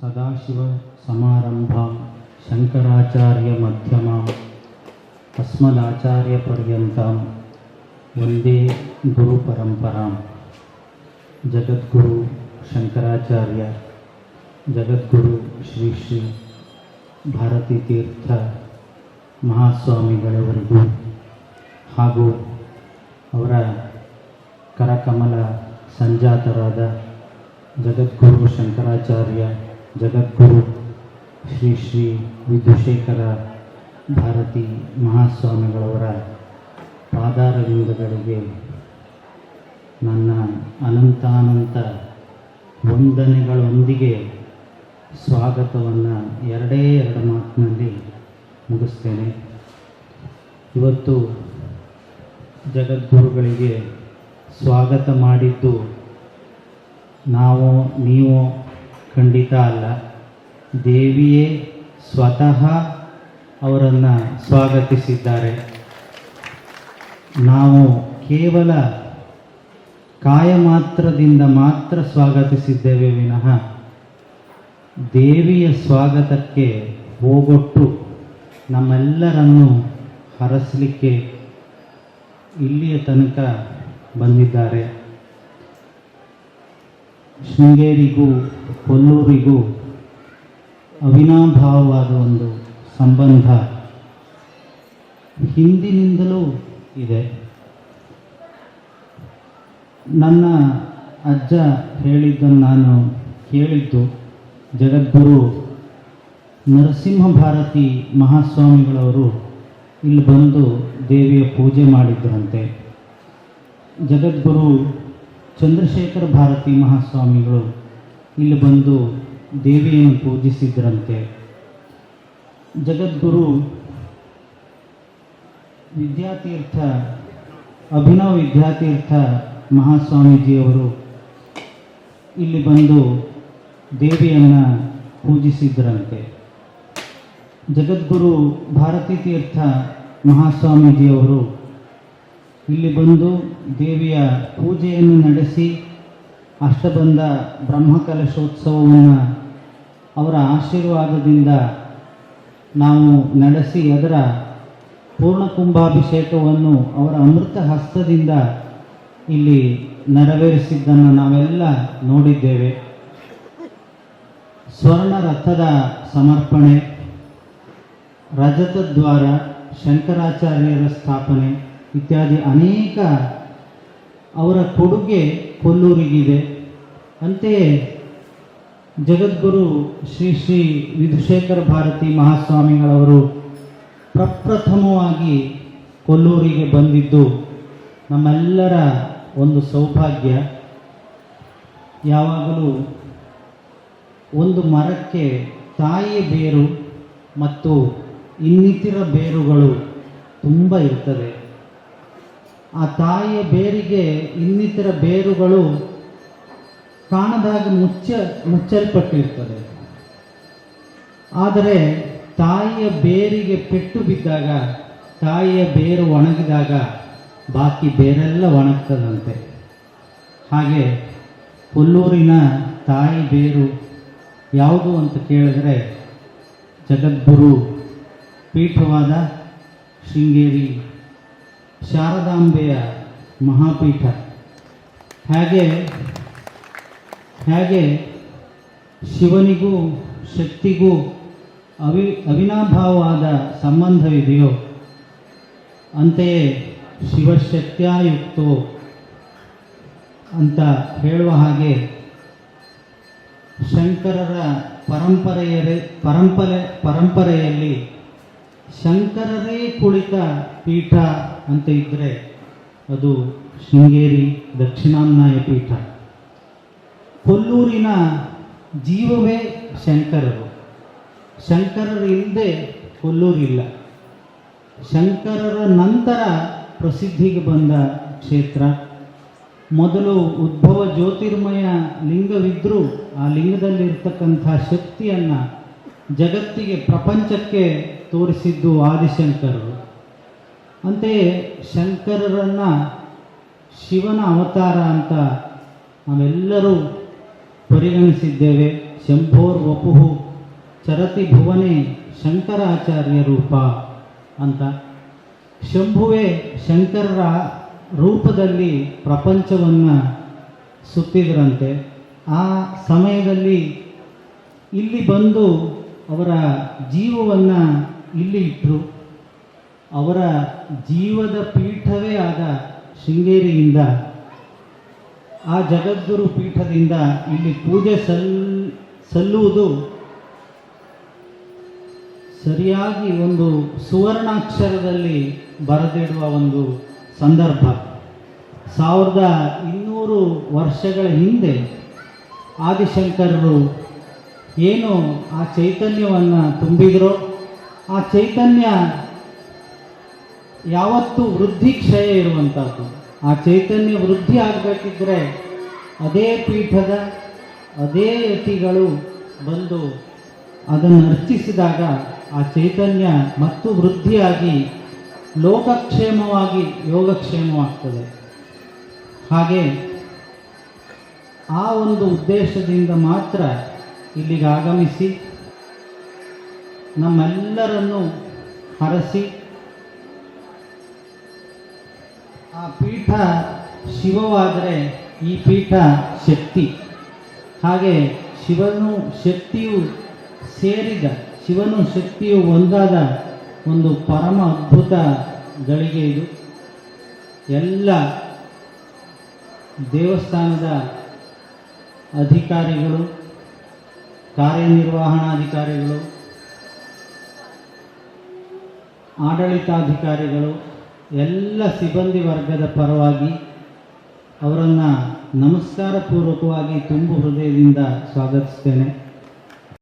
सदाशिवसमारम्भां शङ्कराचार्यमध्यमाम् अस्मदाचार्यपर्यन्तां वन्दे गुरुपरम्परां ಜಗದ್ಗುರು ಶಂಕರಾಚಾರ್ಯ ಜಗದ್ಗುರು ಶ್ರೀ ಶ್ರೀ ಭಾರತೀ ತೀರ್ಥ ಮಹಾಸ್ವಾಮಿಗಳವರಿಗೂ ಹಾಗೂ ಅವರ ಕರಕಮಲ ಸಂಜಾತರಾದ ಜಗದ್ಗುರು ಶಂಕರಾಚಾರ್ಯ ಜಗದ್ಗುರು ಶ್ರೀ ಶ್ರೀ ವಿಧುಶೇಖರ ಭಾರತಿ ಮಹಾಸ್ವಾಮಿಗಳವರ ಪಾದಾರವಿಂದಗಳಿಗೆ ನನ್ನ ಅನಂತಾನಂತ ವಂದನೆಗಳೊಂದಿಗೆ ಸ್ವಾಗತವನ್ನು ಎರಡೇ ಎರಡು ಮಾತಿನಲ್ಲಿ ಮುಗಿಸ್ತೇನೆ. ಇವತ್ತು ಜಗದ್ಗುರುಗಳಿಗೆ ಸ್ವಾಗತ ಮಾಡಿದ್ದು ನಾವು, ನೀವು ಖಂಡಿತ ಅಲ್ಲ. ದೇವಿಯೇ ಸ್ವತಃ ಅವರನ್ನು ಸ್ವಾಗತಿಸಿದ್ದಾರೆ. ನಾವು ಕೇವಲ ಕಾಯ ಮಾತ್ರದಿಂದ ಮಾತ್ರ ಸ್ವಾಗತಿಸಿದ್ದೇವೆ ವಿನಃ ದೇವಿಯ ಸ್ವಾಗತಕ್ಕೆ ಹೋಗೊಟ್ಟು ನಮ್ಮೆಲ್ಲರನ್ನು ಹರಸಲಿಕ್ಕೆ ಇಲ್ಲಿಯ ತನಕ ಬಂದಿದ್ದಾರೆ. ಶೃಂಗೇರಿಗೂ, ಕೊಲ್ಲೂರಿಗೂ ಅವಿನಾಭಾವವಾದ ಒಂದು ಸಂಬಂಧ ಹಿಂದಿನಿಂದಲೂ ಇದೆ. ನನ್ನ ಅಜ್ಜ ಹೇಳಿದ್ದನ್ನು ನಾನು ಕೇಳಿದ್ದು, ಜಗದ್ಗುರು ನರಸಿಂಹ ಭಾರತಿ ಮಹಾಸ್ವಾಮಿಗಳವರು ಇಲ್ಲಿ ಬಂದು ದೇವಿಯ ಪೂಜೆ ಮಾಡಿದ್ದರಂತೆ ಜಗದ್ಗುರು ಚಂದ್ರಶೇಖರ ಭಾರತಿ ಮಹಾಸ್ವಾಮಿಗಳು ಇಲ್ಲಿ ಬಂದು ದೇವಿಯನ್ನು ಪೂಜಿಸಿದ್ರಂತೆ. ಜಗದ್ಗುರು ವಿದ್ಯಾತೀರ್ಥ, ಅಭಿನವ್ ವಿದ್ಯಾತೀರ್ಥ ಮಹಾಸ್ವಾಮೀಜಿಯವರು ಇಲ್ಲಿ ಬಂದು ದೇವಿಯನ್ನು ಪೂಜಿಸಿದ್ರಂತೆ. ಜಗದ್ಗುರು ಭಾರತೀ ತೀರ್ಥ ಮಹಾಸ್ವಾಮೀಜಿಯವರು ಇಲ್ಲಿ ಬಂದು ದೇವಿಯ ಪೂಜೆಯನ್ನು ನಡೆಸಿ ಅಷ್ಟಬಂಧ ಬ್ರಹ್ಮಕಲಶೋತ್ಸವವನ್ನು ಅವರ ಆಶೀರ್ವಾದದಿಂದ ನಾವು ನಡೆಸಿ ಅದರ ಪೂರ್ಣ ಕುಂಭಾಭಿಷೇಕವನ್ನು ಅವರ ಅಮೃತ ಹಸ್ತದಿಂದ ಇಲ್ಲಿ ನೆರವೇರಿಸಿದ್ದನ್ನು ನಾವೆಲ್ಲ ನೋಡಿದ್ದೇವೆ. ಸ್ವರ್ಣ ರಥದ ಸಮರ್ಪಣೆ, ರಜತದ್ವಾರ, ಶಂಕರಾಚಾರ್ಯರ ಸ್ಥಾಪನೆ ಇತ್ಯಾದಿ ಅನೇಕ ಅವರ ಕೊಡುಗೆ ಕೊಲ್ಲೂರಿಗಿದೆ. ಅಂತೆಯೇ ಜಗದ್ಗುರು ಶ್ರೀ ಶ್ರೀ ವಿಧುಶೇಖರ ಭಾರತಿ ಮಹಾಸ್ವಾಮಿಗಳವರು ಪ್ರಪ್ರಥಮವಾಗಿ ಕೊಲ್ಲೂರಿಗೆ ಬಂದಿದ್ದು ನಮ್ಮೆಲ್ಲರ ಒಂದು ಸೌಭಾಗ್ಯ. ಯಾವಾಗಲೂ ಒಂದು ಮರಕ್ಕೆ ತಾಯಿಯ ಬೇರು ಮತ್ತು ಇನ್ನಿತರ ಬೇರುಗಳು ತುಂಬ ಇರ್ತದೆ ಆ ತಾಯಿಯ ಬೇರಿಗೆ ಇನ್ನಿತರ ಬೇರುಗಳು ಕಾಣದಾಗ ಮುಚ್ಚ ಮುಚ್ಚಲ್ಪಟ್ಟಿರ್ತದೆ ಆದರೆ ತಾಯಿಯ ಬೇರಿಗೆ ಪೆಟ್ಟು ಬಿದ್ದಾಗ, ತಾಯಿಯ ಬೇರು ಒಣಗಿದಾಗ ಬಾಕಿ ಬೇರೆಲ್ಲ ಒಣಗ್ತದಂತೆ. ಹಾಗೆ ಕೊಲ್ಲೂರಿನ ತಾಯಿ ಬೇರು ಯಾವುದು ಅಂತ ಕೇಳಿದರೆ ಜಗದ್ಗುರು ಪೀಠವಾದ ಶೃಂಗೇರಿ ಶಾರದಾಂಬೆಯ ಮಹಾಪೀಠ. ಹಾಗೆ ಹಾಗೆ ಶಿವನಿಗೂ ಶಕ್ತಿಗೂ ಅವಿ, ಅವಿನಾಭಾವವಾದ ಸಂಬಂಧವಿದೆಯೋ, ಅಂತೆಯೇ ಶಿವಶಕ್ತಿಯುಕ್ತೋ ಅಂತ ಹೇಳುವ ಹಾಗೆ ಶಂಕರರ ಪರಂಪರೆಯ ಪರಂಪರೆ, ಪರಂಪರೆಯಲ್ಲಿ ಶಂಕರರೇ ಕುಳಿತ ಪೀಠ ಅಂತ ಇದ್ದರೆ ಅದು ಶೃಂಗೇರಿ ದಕ್ಷಿಣಾಮ್ನಾಯ ಪೀಠ. ಕೊಲ್ಲೂರಿನ ಜೀವವೇ ಶಂಕರರು. ಶಂಕರರ ಇಲ್ಲದೆ ಕೊಲ್ಲೂರಿಲ್ಲ ಶಂಕರರ ನಂತರ ಪ್ರಸಿದ್ಧಿಗೆ ಬಂದ ಕ್ಷೇತ್ರ. ಮೊದಲು ಉದ್ಭವ ಜ್ಯೋತಿರ್ಮಯ ಲಿಂಗವಿದ್ದರೂ ಆ ಲಿಂಗದಲ್ಲಿರ್ತಕ್ಕಂಥ ಶಕ್ತಿಯನ್ನು ಜಗತ್ತಿಗೆ ಪ್ರಪಂಚಕ್ಕೆ ತೋರಿಸಿದ್ದು ಆದಿಶಂಕರರು. ಅಂತೆಯೇ ಶಂಕರರನ್ನು ಶಿವನ ಅವತಾರ ಅಂತ ನಾವೆಲ್ಲರೂ ಪರಿಗಣಿಸಿದ್ದೇವೆ. ಶಂಭೋರ್ವಪುಃ ಚರತಿ ಭುವನೆ ಶಂಕರಾಚಾರ್ಯ ರೂಪ ಅಂತ. ಶಂಭುವೇ ಶಂಕರರ ರೂಪದಲ್ಲಿ ಪ್ರಪಂಚವನ್ನು ಸುತ್ತಿದ್ರಂತೆ. ಆ ಸಮಯದಲ್ಲಿ ಇಲ್ಲಿ ಬಂದು ಅವರ ಜೀವವನ್ನು ಇಲ್ಲಿ ಇಟ್ಟರು ಅವರ ಜೀವದ ಪೀಠವೇ ಆದ ಶೃಂಗೇರಿಯಿಂದ, ಆ ಜಗದ್ಗುರು ಪೀಠದಿಂದ ಇಲ್ಲಿ ಪೂಜೆ ಸಲ್, ಸಲ್ಲುವುದು ಸರಿಯಾಗಿ ಒಂದು ಸುವರ್ಣಾಕ್ಷರದಲ್ಲಿ ಬರೆದಿಡುವ ಒಂದು ಸಂದರ್ಭ. ಸಾವಿರದ ಇನ್ನೂರು ವರ್ಷಗಳ ಹಿಂದೆ ಆದಿಶಂಕರರು ಏನು ಆ ಚೈತನ್ಯವನ್ನು ತುಂಬಿದರೋ ಆ ಚೈತನ್ಯ ಯಾವತ್ತೂ ವೃದ್ಧಿ ಕ್ಷಯ ಇರುವಂಥದ್ದು ಆ ಚೈತನ್ಯ ವೃದ್ಧಿ ಆಗಬೇಕಿದ್ರೆ ಅದೇ ಪೀಠದ ಅದೇ ಯತಿಗಳು ಬಂದು ಅದನ್ನು ಅರ್ಚಿಸಿದಾಗ ಆ ಚೈತನ್ಯ ಮತ್ತು ವೃದ್ಧಿಯಾಗಿ ಲೋಕಕ್ಷೇಮವಾಗಿ ಯೋಗಕ್ಷೇಮವಾಗ್ತದೆ. ಹಾಗೆ ಆ ಒಂದು ಉದ್ದೇಶದಿಂದ ಮಾತ್ರ ಇಲ್ಲಿಗೆ ಆಗಮಿಸಿ ನಮ್ಮೆಲ್ಲರನ್ನು ಹರಸಿ ಆ ಪೀಠ ಶಿವವಾದರೆ ಈ ಪೀಠ ಶಕ್ತಿ. ಹಾಗೆ ಶಿವನು ಶಕ್ತಿಯು ಸೇರಿದ, ಶಿವನು ಶಕ್ತಿಯು ಒಂದಾದ ಒಂದು ಪರಮ ಅದ್ಭುತ ಗಳಿಗೆ ಇದು. ಎಲ್ಲ ದೇವಸ್ಥಾನದ ಅಧಿಕಾರಿಗಳು, ಕಾರ್ಯನಿರ್ವಹಣಾಧಿಕಾರಿಗಳು ಆಡಳಿತಾಧಿಕಾರಿಗಳು ಎಲ್ಲ ಸಿಬ್ಬಂದಿ ವರ್ಗದ ಪರವಾಗಿ ಅವರನ್ನು ನಮಸ್ಕಾರ ಪೂರ್ವಕವಾಗಿ ತುಂಬು ಹೃದಯದಿಂದ ಸ್ವಾಗತಿಸ್ತೇನೆ.